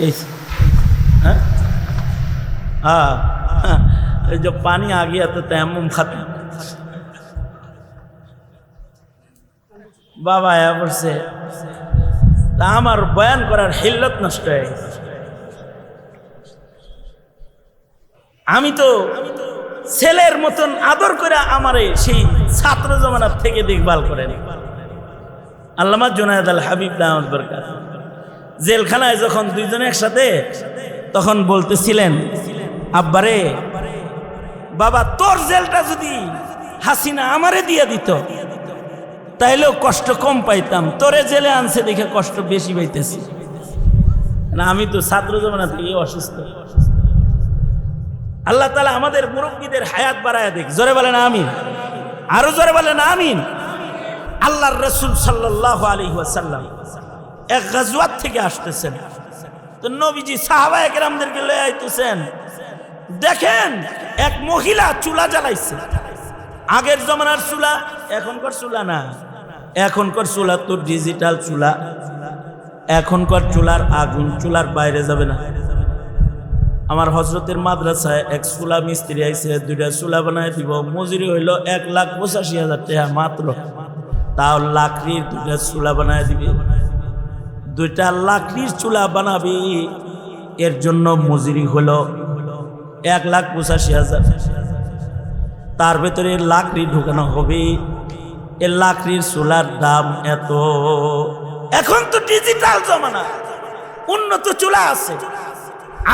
इस हाँ हाँ हाँ, जब पानी आ गया तो तयमुम खत्म বাবা আয়া পড়ছে তা আমার বয়ান করার হিল্লত নষ্ট হয়ে গেছে আমি তো ছেলের মতন আদর করে আমারে সেই ছাত্র জমানার থেকে দেখভাল করেন আল্লামা জোনায়দ আল হাবিব আহমদ বরকাত জেলখানায় যখন দুইজনে একসাথে, তখন বলতেছিলেন, আব্বারে, বাবা, তোর জেলটা যদি হাসিনা আমারে দিয়ে দিত, তাইলেও কষ্ট কম পাইতাম। তোরে জেলে আনছে দেখে কষ্ট বেশি পাইতেছি। না, আমি তো ছাত্র জমানা থেকে অসুস্থ। আল্লাহ তালা আমাদের মুরব্বীদের হায়াত বাড়ায় দেখ জোরে বলেন আমিন। আরও জোরে বলেন আমিন। আল্লাহর রসুল সাল্লাহ আলী ওয়াসাল্লাম এক গাজওয়াত থেকে আসতেছেন। তো নবীজি সাহাবা একরামদেরকে লয়ে আইতেছেন। দেখেন, এক মহিলা চুলা জ্বালাইছে। আগের জমানার চুলা, এখনকার চুলা না। এখনকার চুলা তো ডিজিটাল চুলা। এখনকার চুলার আগুন চুলার বাইরে যাবে না। আমার হজরতের মাদ্রাসায় এক চুলা মিস্ত্রি আইছে, দুইটা চুলা বানায় দিব। মজুরি হইল এক লাখ পঁচাশি হাজার টাকা মাত্র। তাও লাকড়ির দুইটা চুলা বানায় দিবে। দুইটা লাকড়ির চুলা বানাবি, এর জন্য মজুরি হলো এক লাখ পঁচাশি হাজার। তার ভেতরে লাকড়ি ঢুকানো হবে, এ লাকড়ির চুলার দাম এত। এখন তো ডিজিটাল জমানা, উন্নত চুলা আছে।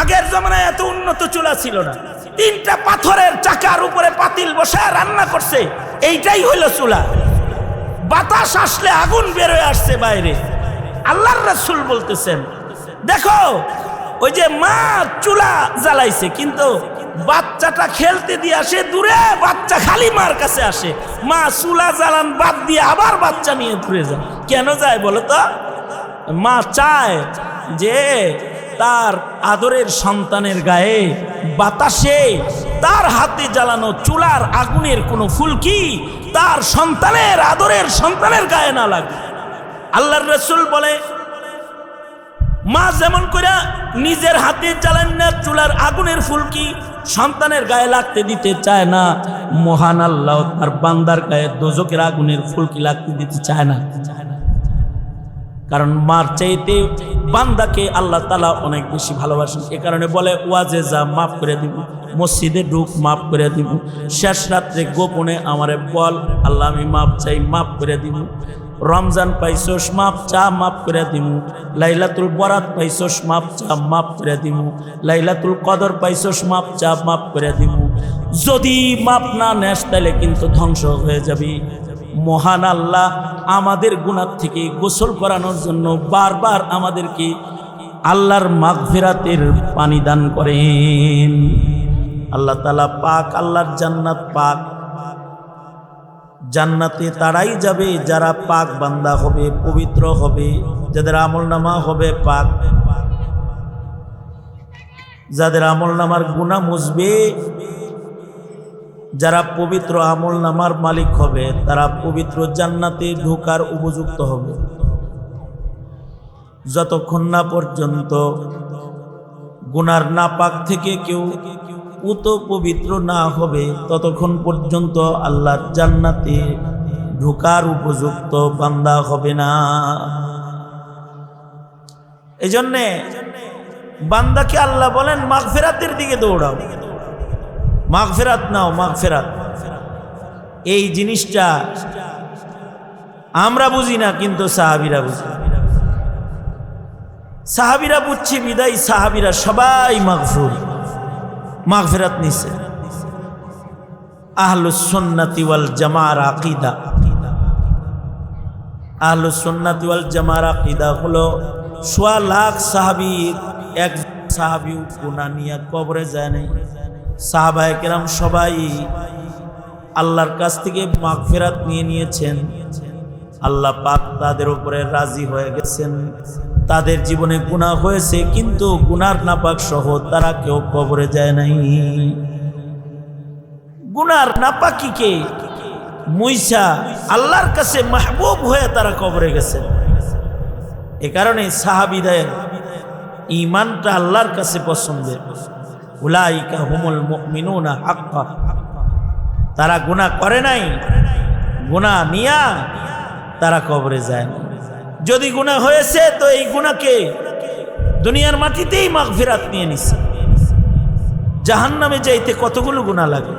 আগের জমানায় এত উন্নত চুলা ছিল না। তিনটা পাথরের চাকার উপরে পাতিল বসায় রান্না করছে, এইটাই হইল চুলা। বাতাস আসলে আগুন বেরোয় আসছে বাইরে। আল্লাহর রাসূল বলতেছেন, দেখো, ওই যে মা চুলা জ্বালাইছে, কিন্তু বাচ্চাটা খেলতে দিয়ে আসে দূরে, বাচ্চা খালি মার কাছে আসে। মা চুলা জ্বালান বাদ দিয়ে আবার বাচ্চা নিয়ে ঘুরে যায়। কেন যায় বলো তো? মা চায় যে তার আদরের সন্তানের গায়ে বাতাসে তার হাতে জ্বালানো চুলার আগুনের কোনো ফুলকি তার সন্তানের, আদরের সন্তানের গায়ে না লাগে আল্লাহর রসুল বলে, মা যেমন করে নিজের হাতে চালান না, চুলার আগুনের ফুলকি সন্তানের গায়ে লাগতে দিতে চায় না, মহান আল্লাহ তার বান্দার গায়ে দোজকের আগুনের ফুলকি লাগতে দিতে চায় না চায় না? কারণ মার চাইতে বান্দাকে আল্লাহ তালা অনেক বেশি ভালোবাসেন। এ কারণে বলে, ওয়াজে যা মাফ করে দিব, মসজিদে ঢুক, মাফ করে দিব। শেষ রাত্রে গোপনে আমারে বল, আল্লাহ আমি মাপ চাই, মাফ করে দিব। রমজান পাইছোস মাপ চা, মাফ করে দিব। লাইলাতুল বরাত পাইছোস মাপ চা, মাফ করে দিব। লাইলাতুল কদর পাইছোস মাপ চা, মাফ করে দিব। যদি মাপ না নেস তাহলে কিন্তু ধ্বংস হয়ে যাবি। মহান আল্লাহ আমাদের গুণার থেকে গোসল করানোর জন্য বারবার আমাদেরকে আল্লাহর মাগফিরাতের পানি দান করেন। আল্লাহ তালা পাক আল্লাহর জান্নাত পাক। জান্নাতে তারাই যাবে, যারা পাক বান্দা হবে, পবিত্র হবে, যাদের আমল নামা হবে পাক। যাদের আমল নামার গুণা মুসবে যারা পবিত্র আমল নামার মালিক হবে, তারা পবিত্র জান্নাতে ঢোকার উপযুক্ত হবে। যতক্ষণ না পর্যন্ত গুনার নাপাক থেকে কেউ উত পবিত্র না হবে, ততক্ষণ পর্যন্ত আল্লাহর জান্নাতে ঢোকার উপযুক্ত বান্দা হবে না। এই জন্যে বান্দাকে আল্লাহ বলেন মাঘ মাগফেরাতের দিকে দৌড়াও। মাগফেরাত নাও, মাগফেরাত। এই জিনিসটা আমরা বুঝি না, কিন্তু সাহাবিরা বুঝি। সাহাবিরা বুঝছি, বিদায় সাহাবিরা সবাই মাগফুর। মাগফেরাত নিছে। আহলুসন্নাতি ওয়াল জামার আকিদা। আহলুসন্নাতি ওয়াল জামার আকিদা হলো সোয়া লাখ সাহাবির, এক সাহাবি গুণা নিয়ে কবরে যায় নাই। সাহাবায় কেরাম সবাই আল্লাহর কাছ থেকে মাগফেরাত নিয়ে নিয়েছেন। আল্লাহ পাক তাদের উপরে রাজি হয়ে গেছেন। তাদের জীবনে গুণা হয়েছে, কিন্তু গুনার নাপাক সহ তারা কেউ কবরে যায় নাই। গুনার নাপাকিকে মুইসা আল্লাহর কাছে মাহবুব হয়ে তারা কবরে গেছেন এ কারণে সাহাবিদের ইমানটা আল্লাহর কাছে পছন্দের। উলাইকা হুমুল মুমিনুনা হাক্কা। তারা গুনাহ করে নাই, গুনাহ নিয়া তারা কবরে যায়। না যদি গুনাহ হয়েছে, তো এই গুণাকে দুনিয়ার মাটিতেই মাগফিরাত নিয়ে নিছে। জাহান্নামে যাইতে কতগুলো গুণা লাগে?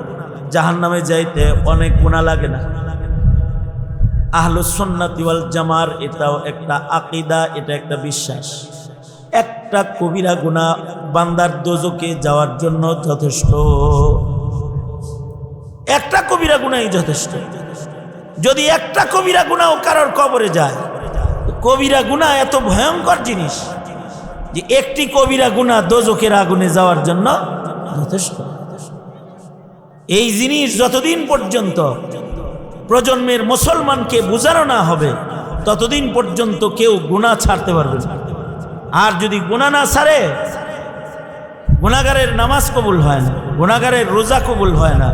জাহান্নামে যাইতে অনেক গুণা লাগে না? আহলুসন্নাতি ওয়াল জামার এটাও একটা আকিদা, এটা একটা বিশ্বাস। একটা কবিরা গুণা বান্দার দোজকে যাওয়ার জন্য যথেষ্ট। একটা কবিরা গুণাই যথেষ্ট। যদি একটা কবিরা গুণাও কারোর কবরে যায়, কবিরা গুণা এত ভয়ঙ্কর জিনিস যে একটি কবিরা গুণা দোজকের আগুনে যাওয়ার জন্য যথেষ্ট। এই জিনিস যতদিন পর্যন্ত প্রজন্মের মুসলমানকে বোঝানো না হবে, ততদিন পর্যন্ত কেউ গুণা ছাড়তে পারবে না। আর যদি গুণা না সারে গুণাগারের নামাজ কবুল হয় না গুণাগারের রোজা কবুল হয় না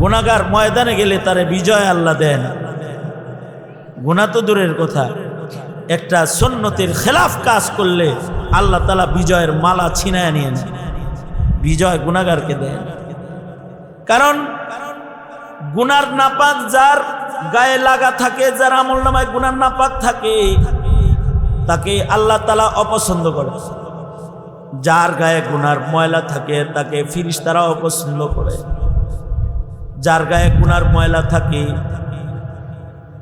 গুণাগার ময়দানে গেলে তারে বিজয় আল্লাহ দেন। গুণা তো দূরের কথা। একটা সন্ন্যতের খেলাফ কাজ করলে আল্লাহ তালা বিজয়ের মালা ছিনায় নিয়ে বিজয় গুণাগারকে দেন। কারণ গুনার নাপাক যার গায়ে লাগা থাকে, যার আমল নামায় গুনার নাপাক থাকে তাকে আল্লাহ তালা অপছন্দ করে। যার গায়ে গুনার ময়লা থাকে, তাকে ফিরিস তারা অপছন্দ করে। যার গায়ে গুনার ময়লা থাকে,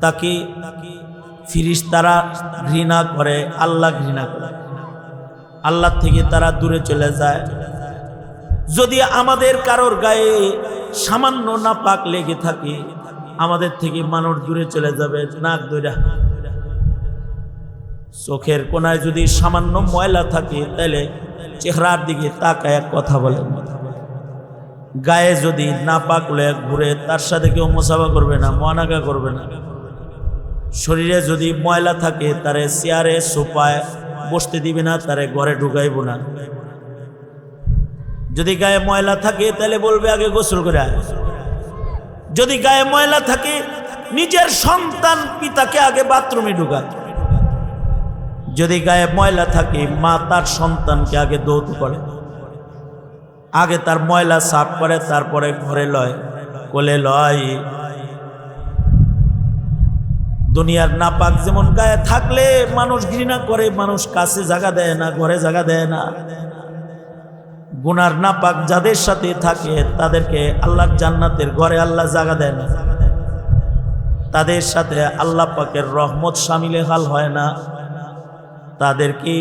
তাকে ফিরিস তারা ঘৃণা করে, আল্লাহ ঘৃণা করে। আল্লাহ থেকে তারা দূরে চলে যায়। যদি আমাদের কারোর গায়ে সামান্য না পাক লেগে থাকে, আমাদের থেকে মানুষ দূরে চলে যাবে, নাক দৈরা চোখের কোনায় যদি সামান্য ময়লা থাকে, তাহলে চেহারার দিকে তাকায় কথা বলেন। গায়ে যদি না পাক লয়ে ঘুরে, তার সাথে কেউ মোসাফা করবে না মহানাকা করবে না। শরীরে যদি ময়লা থাকে, তারে চেয়ারে, সোফায় বসতে দিবে না, তারে ঘরে ঢুকাইব না। যদি গায়ে ময়লা থাকে, তাহলে বলবে, আগে গোসল করে যদি গায়ে ময়লা থাকে, নিজের সন্তান পিতাকে আগে বাথরুমে ঢুকায়। যদি গায়ে ময়লা থাকে, মা তার সন্তানকে আগে দৌত করে। আগে তার ময়লা সাফ করে, তারপরে ঘরে লয়, কোলে লয়। দুনিয়ার নাপাক যেমন গায়ে থাকলে মানুষ ঘৃণা করে, মানুষ কাছে জায়গা দেয় না, ঘরে জায়গা দেয় না। গুনার নাপাক যাদের সাথে থাকে, তাদেরকে আল্লাহর জান্নাতের ঘরে আল্লাহ জায়গা দেয় না। তাদের সাথে আল্লাহ পাকের রহমত সামিলে হাল হয় না। তাদেরকে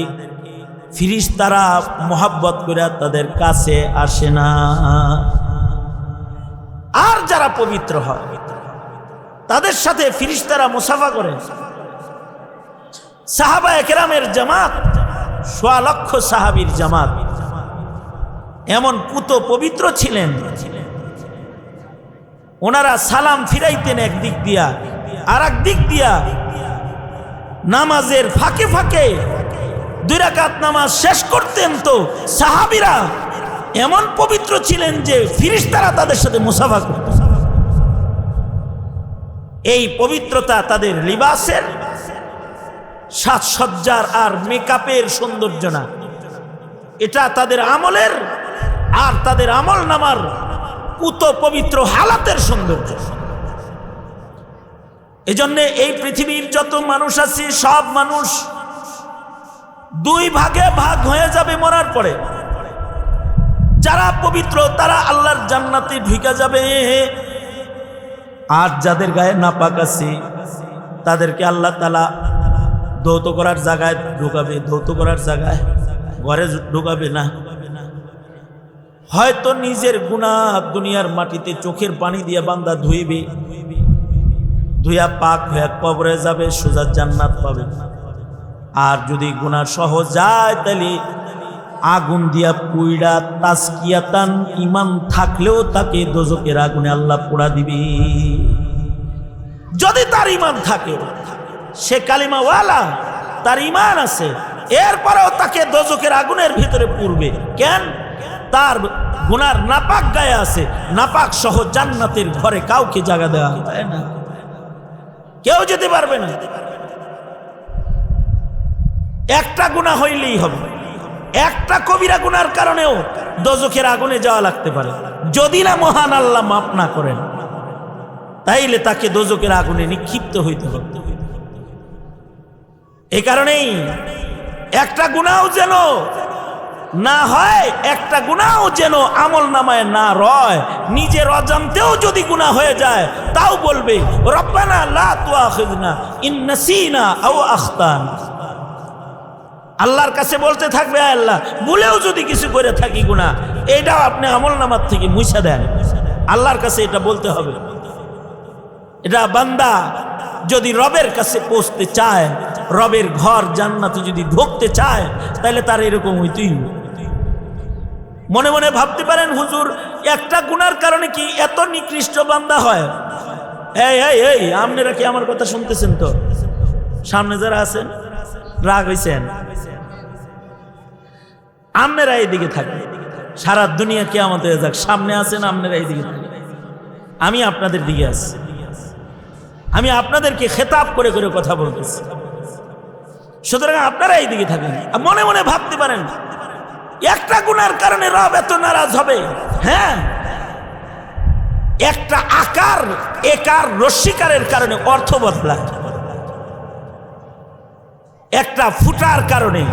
ফিরিস তারা মোহাব্বত করে তাদের কাছে আসে না। আর যারা পবিত্র হয়, তাদের সাথে ফিরিস্তারা মুসাফা করে। সাহাবা একরামের জামাত, সোয়া সাহাবির জামাত। এমন পুত পবিত্র ছিলেন। ওনারা সালাম ফিরাইতেন একদিক দিয়া আর দিক দিয়া। নামাজের ফাঁকে ফাঁকে দুই রাকাত নামাজ শেষ করতেন তো সাহাবিরা এমন পবিত্র ছিলেন যে ফিরিস্তারা তাদের সাথে মুসাফা করত। এই পবিত্রতা তাদের লিবাসের সাজসজ্জার আর মেকআপের সৌন্দর্য না। এটা তাদের আমলের আর তাদের আমল নামার পুত পবিত্র হালাতের সৌন্দর্য। এজন্য এই পৃথিবীর যত মানুষ আছে, সব মানুষ দুই ভাগে ভাগ হয়ে যাবে মরার পরে। যারা পবিত্র, তারা আল্লাহর জান্নাতে ঢুকে যাবে। আর যাদের গায়ে নাপাক আছে, তাদেরকে আল্লাহ তালা ধৌত করার জায়গায় ঢুকাবে, ধৌত করার জায়গায় ঘরে ঢুকাবে না। হয়তো নিজের গুণা দুনিয়ার মাটিতে চোখের পানি দিয়ে বান্দা ধুইবে ধুইয়া পাক হয়ে কবরে যাবে, সোজা জান্নাত পাবে। আর যদি গুণা সহ যায় তাহলে আগুন দিয়া পুইড়া তাস্কিয়াতান ইমান থাকলেও তাকে দোজকের আগুনে আল্লাহ পোড়া দিবে। যদি তার ইমান থাকে, সে কালিমা ওয়ালা তার ইমান আছে, এরপরেও তাকে দোজকের আগুনের ভিতরে পুরবে কেন? তার গুনার নাপাক গায়ে আছে, নাপাক সহ জান্নাতের ঘরে কাউকে জায়গা দেওয়া যায় না। কেউ যেতে পারবে না। একটা গুণা হইলেই হবে। একটা কবিরা গুনার কারণেও দোজখের আগুনে যাওয়া লাগতে পারে। যদি না মহান আল্লাহ মাফ না করেন, তাইলে তাকে দোজকের আগুনে নিক্ষিপ্ত হইতে হবে। এ কারণেই একটা গুণাও যেন না হয় একটা গুণাও যেন আমল নামায় না রয়। নিজের অজান্তেও যদি গুণা হয়ে যায়, তাও বলবে লা আল্লাহর কাছে বলতে থাকবে আল্লাহ বলেও যদি কিছু করে থাকি গুণা, এটাও আপনি আমল নামার থেকে মুছা দেন। আল্লাহর কাছে এটা বলতে হবে। এটা বান্দা যদি রবের কাছে পৌঁছতে চায়, রবের ঘর জান্নাতে যদি ঢুকতে চায়, তাহলে তার এরকম হইতেই। মনে মনে ভাবতে পারেন, হুজুর, একটা গুনার কারণে কি এত নিকৃষ্ট বান্দা হয়? এই এই এই, আপনারা কি আমার কথা শুনতেছেন তো? সামনে যারা আছেন, রাগ হয়েছেন আপনারা এইদিকে থাকেন। সারা দুনিয়া কে আমাদের যাক। সামনে আছেন, আপনারা এইদিকে থাকেন। আমি আপনাদের দিকে আছি। আমি আপনাদেরকে খেতাব করে করে কথা বলতেছি। সুতরাং আপনারা এইদিকে থাকেন। মনে মনে ভাবতে পারেন একটা গুনার কারণে রব এত নারাজ হবে। হ্যাঁ? একটা আকার, একার রস্বীকারের কারণে অর্থ বদলায় একটা ফুটার কারণে,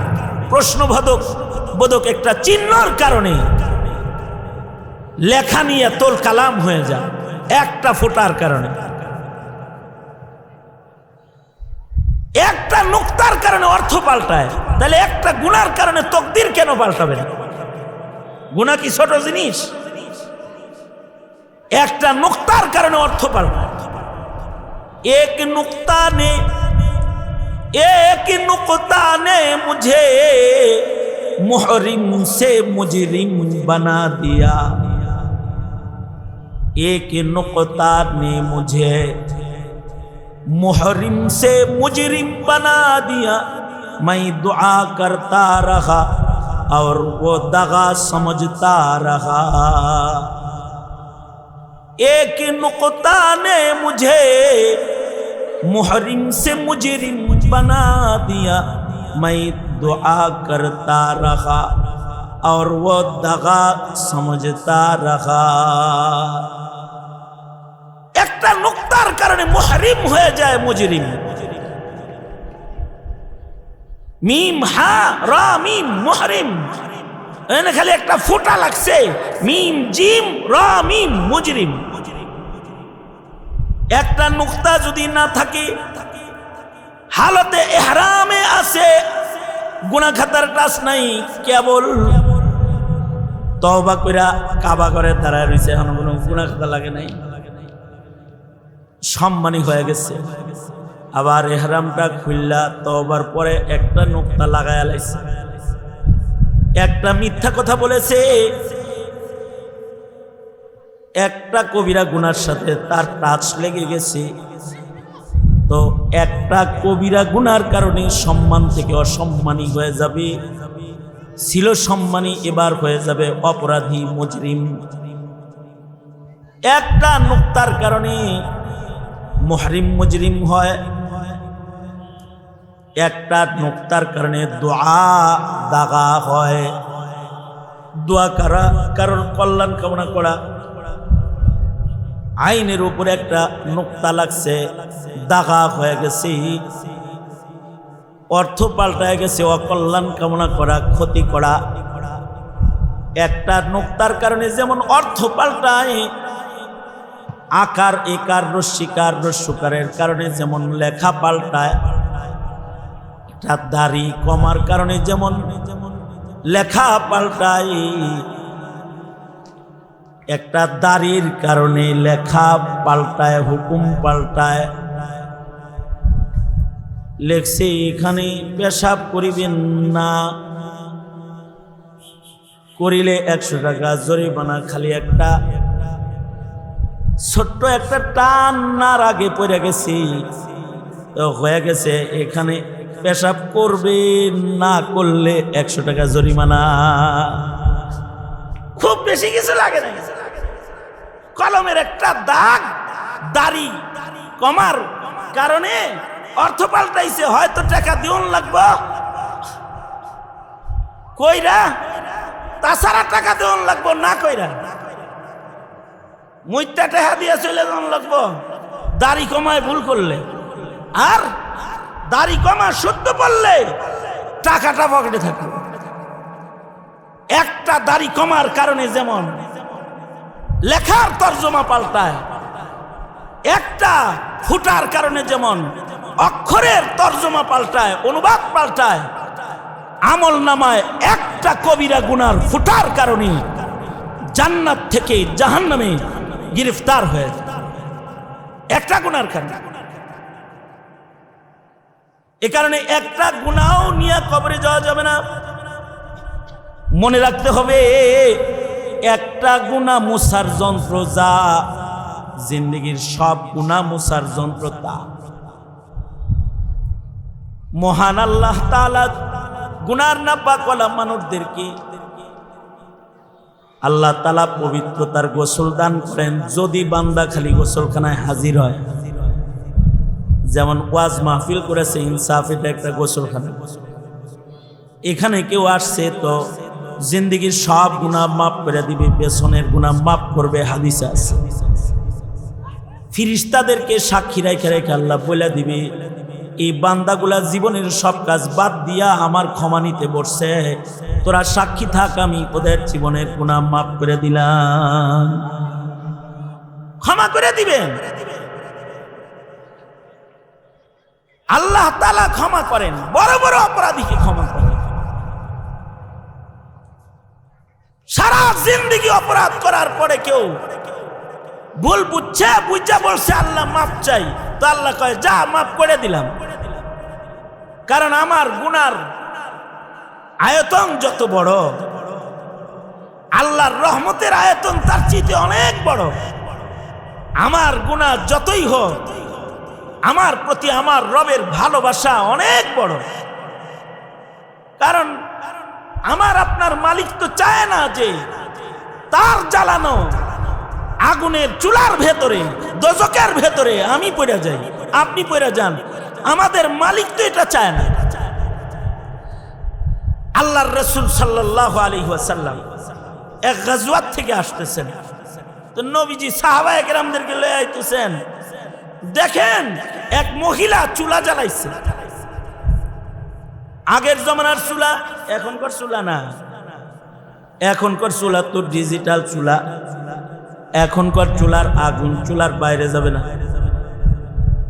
প্রশ্নবোধক, বোধক একটা চিহ্নর কারণে লেখা নিয়ে তোল কালাম হয়ে যায়, একটা ফুটার কারণে। একটা নুক্তার কারণে অর্থ পাল্টায় তাহলে একটা গুনার কারণে তকদির কেন পাল্টাবে না গুণা কি ছোট জিনিস একটা নুক্তার কারণে অর্থ পাল্টায় এক নুক্তা নে एक नुकता ने मुझे मुहरिम से मुजरिम बना दिया एक नुकता ने मुझे मुहरिम से मुजरिम बना दिया। मैं दुआ करता रहा और वो दगा समझता रहा। एक नुकता ने मुझे मुहरिम से मुजरिम बना दिया। मैं दुआ करता रहा और वो दगा समझता रहा। কারণে মুহরিম হয়ে যায় মুজরিম। মিম, হা, রা, মিম এখানে খালি একটা লাগছে। মিম, জিম, রা, মিম, মুজরিম। একটা নুক্তা যদি না থাকে, হালতে এহরামে আছে গুনা টাচ নাই, কেবল তবা কইরা কাবা করে দাঁড়ায় রয়েছে এখন কোনো লাগে নাই। সম্মানী হয়ে গেছে। আবার এহরামটা খুললা তবার পরে একটা নোক্তা লাগায় লাইছে। একটা মিথ্যা কথা বলেছে। একটা কবিরা গুনার সাথে তার টাচ লেগে গেছে। তো একটা কবিরা গুনার কারণে সম্মান থেকে অসম্মানী হয়ে যাবে। ছিল সম্মানী, এবার হয়ে যাবে অপরাধী, মজরিম। একটা নোক্তার কারণে মহরিম মুজরিম হয়। একটা নোক্তার কারণে দোয়া দাগা হয়। দোয়া করা কারণ কল্যাণ কামনা করা। আইনের উপরে একটা নোক্তা লাগছে, দাগা হয়ে গেছে। অর্থ পাল্টায় গেছে, অকল্যাণ কামনা করা, ক্ষতি করা। একটা নোক্তার কারণে যেমন অর্থ পাল্টায় আকার একার রস্যিকার রস্যকারের কারণে যেমন লেখা পাল্টায় একটা দাড়ি কমার কারণে যেমন লেখা পাল্টায়, একটা দাড়ির কারণে লেখা পাল্টায়, হুকুম পাল্টায়। লেখছে, এখানে পেশাব করিবেন না। করিলে একশো টাকা জরিমানা, খালি একটা ছোট্ট একটা টান নার আগে পড়ে গেছি। হয়ে গেছে, এখানে পেশাব করবে না করলে একশো টাকা জরিমানা। খুব বেশি কিছু লাগে না। কলমের একটা দাগ, দাড়ি, কমার কারণে অর্থ পাল্টাইছে, হয়তো টাকা দিউন লাগবো। কইরা তাছাড়া টাকা দেওয়ান লাগবো, না কইরা। মুইটা টাকা দিয়ে চলে যাওয়ান লাগবো। দাড়ি কমায় ভুল করলে। আর দাড়ি কমা শুদ্ধ পড়লে টাকাটা পকেটে থাকবে। একটা দাড়ি কমার কারণে যেমন লেখার তর্জমা পাল্টায়, একটা ফুটার কারণে যেমন অক্ষরের তর্জমা পাল্টায়, অনুবাদ পাল্টায়, আমল নামায় একটা কবিরা গুনার ফুটার কারণে জান্নাত থেকে জাহান্নামে গ্রেফতার হয়ে একটা গুনার কারণে। এ কারণে একটা গুনাও নিয়ে কবরে যাওয়া যাবে না। মনে রাখতে হবে, একটা গুণা মুসার যন্ত্র যা জিন্দগির সব গুণা মুসার যন্ত্র তা। মহান আল্লাহ তালা গুনার না পাকওয়ালা মানুষদেরকে আল্লাহ তালা পবিত্রতার গোসল দান করেন, যদি বান্দা খালি গোসলখানায় হাজির হয়। যেমন ওয়াজ মাহফিল করেছে, ইনসাফ এটা একটা গোসলখানা। এখানে কেউ আসছে তো জিন্দগির সব গুণা মাফ করে দিবে, পেছনের গুণা মাফ করবে, হাদিসে আছে। ফিরিস্তাদেরকে সাক্ষী রেখে রেখে আল্লাহ বলে দিবে এই বান্দাগুলা জীবনের সব কাজ বাদ দিয়া আমার ক্ষমা নিতে বসছে। তোরা সাক্ষী থাক, আমি ওদের জীবনের গুণা মাফ করে দিলাম। ক্ষমা করে দিবেন। আল্লাহ তালা ক্ষমা করেন, বড় বড় অপরাধীকে ক্ষমা করেন। সারা জিন্দগি অপরাধ করার পরে কেউ ভুল বুঝছে বুঝছে বলছে, আল্লাহ মাপ চাই। তো আল্লাহ কয়, যা, মাফ করে দিলাম। কারণ আমার গুনার আয়তন যত বড়, আল্লাহর রহমতের আয়তন তার চিতে অনেক বড়। আমার গুনাহ যতই হোক, আমার প্রতি আমার রবের ভালোবাসা অনেক বড়। কারণ আমার আপনার মালিক তো চায় না যে তার জ্বালানো আগুনের চুলার ভেতরে দজকের ভেতরে আমি পড়ে যাই। আপনি পড়ে যান। আমাদের মালিক তো এটা চায় না। আল্লাহর রসুল সাল্লাহ আলী ওয়াসাল্লাম এক গাজওয়াত থেকে আসতেছেন। তো নবীজি সাহাবা একরামদেরকে লয়ে আইতেছেন। দেখেন, এক মহিলা চুলা জ্বালাইছে। আগের জমানার চুলা, এখনকার চুলা না। এখনকার চুলা তো ডিজিটাল চুলা। এখনকার চুলার আগুন চুলার বাইরে যাবে না।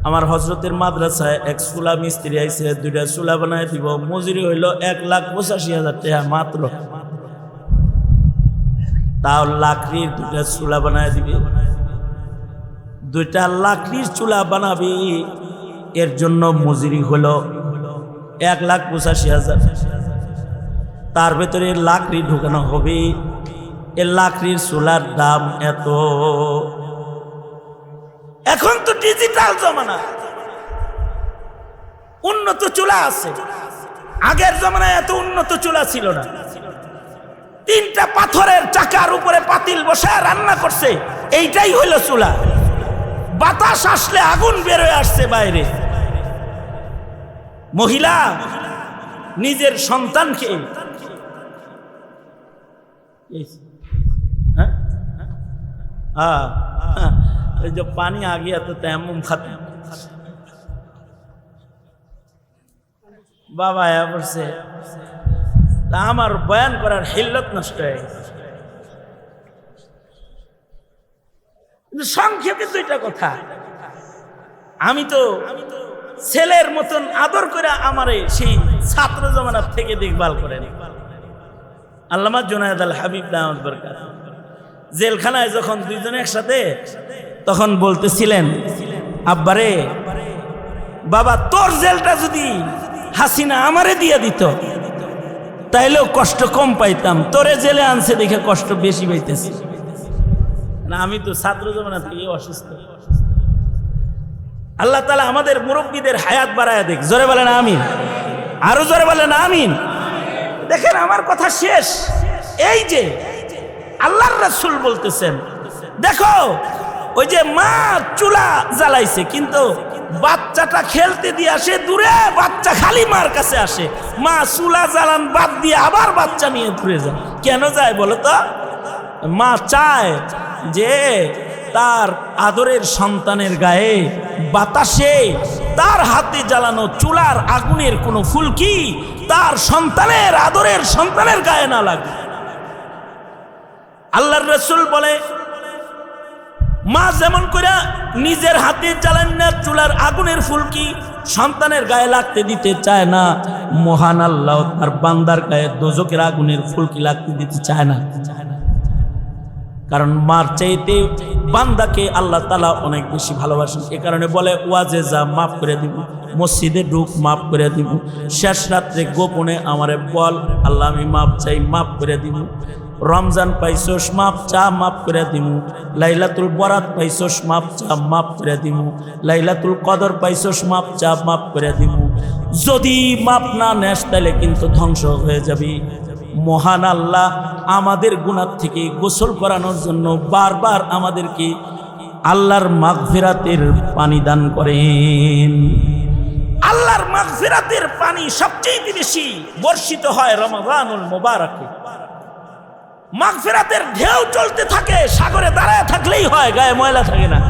আমার হজরতের মাদ্রাসায় এক চুলা মিস্ত্রি আইছে, দুইটা চুলা বানায় দিব। মজুরি হইল এক লাখ পঁচাশি হাজার টাকা মাত্র। তাও লাকড়ির দুইটা চুলা বানায় দিবি। দুইটা লাকড়ির চুলা বানাবি, এর জন্য মজুরি হলো এক লাখ পঁচাশি হাজার। তার ভেতরে লাকড়ি ঢুকানো হবে। এ লাকড়ির চুলার দাম এত। এখন তো ডিজিটাল জমানা। উন্নত চুলা আছে। আগের জমানায় এত উন্নত চুলা ছিল না। তিনটা পাথরের চাকার উপরে পাতিল বসে রান্না করছে। এইটাই হইল চুলা। বাতাস আসলে আগুন বেরোয় আসছে বাইরে। মহিলা নিজের সন্তানকে হ্যাঁ? হ্যাঁ, হ্যাঁ, এই যে পানি आ गया तो तयम्मुम खत्म বাবা আয়া পড়ছে তা আমার বয়ান করার হিল্লত নষ্ট হয়ে গেছে কিন্তু সংক্ষেপে দুইটা কথা আমি তো ছেলের মতন আদর করে আমারে সেই ছাত্র জমানার থেকে দেখভাল করেন আল্লামা জোনায়দ আল হাবিব দাহমদ বরকাত জেলখানায় যখন দুইজন একসাথে তখন বলতেছিলেন, আব্বারে, বাবা, তোর জেলটা যদি হাসিনা আমারে দিয়ে দিত, তাইলেও কষ্ট কম পাইতাম। তোরে জেলে আনছে দেখে কষ্ট বেশি পাইতেছি। না, আমি তো ছাত্র জমানা থেকে অসুস্থ। আল্লাহ তালা আমাদের মুরব্বীদের হায়াত বাড়ায় দেখ জোরে বলেন, আমিন। আরও জোরে বলেন, আমিন। দেখেন, আমার কথা শেষ। এই যে, আল্লাহর রাসূল বলতেছেন, দেখো ওই যে মা চুলা জ্বালাইছে, কিন্তু বাচ্চাটা খেলতে দিয়ে আসে দূরে বাচ্চা খালি মার কাছে আসে। মা চুলা জ্বালান বাদ দিয়ে আবার বাচ্চা নিয়ে ঘুরে যায়। কেন যায় বলো তো? মা চায় যে তার আদরের সন্তানের গায়ে বাতাসে তার হাতে জ্বালানো চুলার আগুনের কোনো ফুলকি তার সন্তানের আদরের সন্তানের গায়ে না লাগে আল্লাহর রসুল বলে মা যেমন করে নিজের হাতে চালান না, চুলার আগুনের ফুলকি সন্তানের গায়ে লাগতে দিতে চায় না, মহান আল্লাহ তার বান্দার গায়ে দোজকের আগুনের ফুলকি লাগতে দিতে চায় না। কারণ মার চাইতে বান্দাকে আল্লাহ তালা অনেক বেশি ভালোবাসেন। এ কারণে বলে, ওয়াজে যা মাফ করে দিব, মসজিদে ঢুক, মাফ করে দিব, শেষ রাত্রে গোপনে আমারে বল, আল্লাহ আমি মাফ চাই, মাফ করে দিব। রমজান পাইছোস, মাপ চা মাফ করে দিব লাইলাতুল বরাত পাইছোস, মাপ চা মাফ করে দিব লাইলাতুল কদর পাইছোস, মাপ চা মাফ করে দিব যদি মাপ না নেস তাহলে কিন্তু ধ্বংস হয়ে যাবি। মহান আল্লাহ, আমাদের গুণার থেকে গোসল করানোর জন্য বারবার আমাদেরকে আল্লাহর মাগফিরাতের পানি দান করেন। আল্লাহর মাগফিরাতের পানি সবচেয়ে বেশি বর্ষিত হয় রমাদানুল মোবারকে। মাগফিরাতের ঢেউ চলতে থাকে, সাগরে দাঁড়ায় থাকলেই হয়, গায়ে ময়লা থাকে না।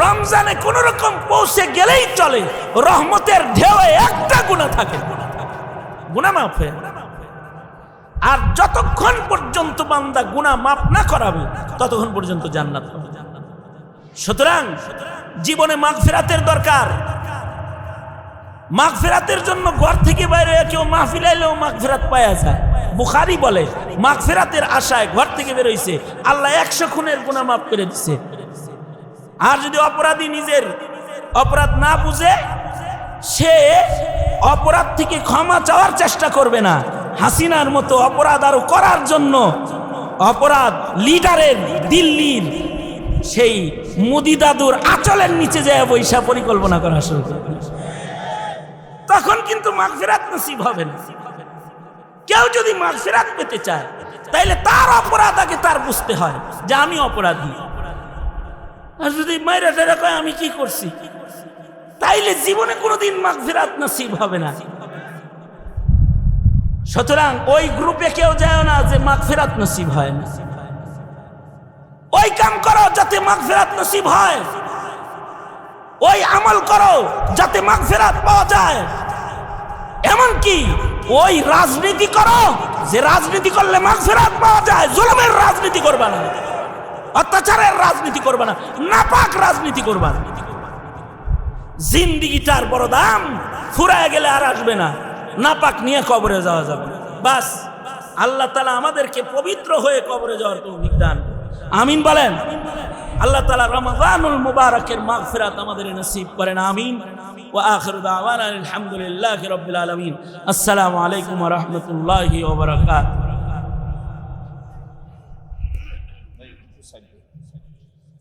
রমজানে কোন রকম পৌঁছে গেলেই চলে, রহমতের ঢেউয়ে একটা গুণা থাকে। গুণা মাফ হয়ে আর যতক্ষণ পর্যন্ত বান্দা গুণা মাফ না করাবে, ততক্ষণ পর্যন্ত জান্নাত সুতরাং জীবনে মাগফিরাতের দরকার। মাগফিরাতের জন্য ঘর থেকে বাইরে কেউ মাহফিল আইলেও মাগফিরাত পাওয়া যায়। বুখারি বলে, মাগফিরাতের আশায় ঘর থেকে বেরোইছে আল্লাহ একশো খুনের গুণা মাফ করে দিছে। আর যদি অপরাধী নিজের অপরাধ না বুঝে, সে অপরাধ থেকে ক্ষমা চাওয়ার চেষ্টা করবে না। হাসিনার মতো অপরাধ আরও করার জন্য অপরাধ লিডারের দিল্লির সেই মুদি দাদুর আচলের নিচে যায় বৈশা পরিকল্পনা করা শুরু করবে তখন কিন্তু মাগফিরাত নসিব হবে না। কেউ যদি মাগফিরাত পেতে চায়, তাইলে তার অপরাধ আগে তার বুঝতে হয় যে আমি অপরাধী। আর যদি মাইরা টেরা কয়, আমি কি করছি? তাইলে জীবনে কোনোদিন মাগফিরাত নসিব হবে না। সুতরাং ওই গ্রুপে কেউ যায় না যে মাগফিরাত নসিব হয় না। ওই কাম করো যাতে মাগফিরাত নসিব হয়। আমল করো যাতে মাগফিরাত পাওয়া যায়। এমন কি ওই রাজনীতি করো যে রাজনীতি করলে মাগফিরাত পাওয়া যায়, জুলুমের রাজনীতি করবা না। অত্যাচারের রাজনীতি করবা না, নাপাক রাজনীতি করবা না। জিন্দিগিটার বড় দাম, ফুরায় গেলে আর আসবে না। নাপাক নিয়ে কবরে যাওয়া যাবে। বাস, আল্লাহ তালা আমাদেরকে পবিত্র হয়ে কবরে যাওয়ার তৌফিক দান আমিন বলেন। আল্লাহ তালা রমজানুল মুবারকের মাগফিরাত আমাদের নসিব করেন আমিন ও আখর দাওয়ান আলহামদুলিল্লাহ রবিল আলমিন আসসালামু আলাইকুম রহমতুল্লাহি ওবরাকাত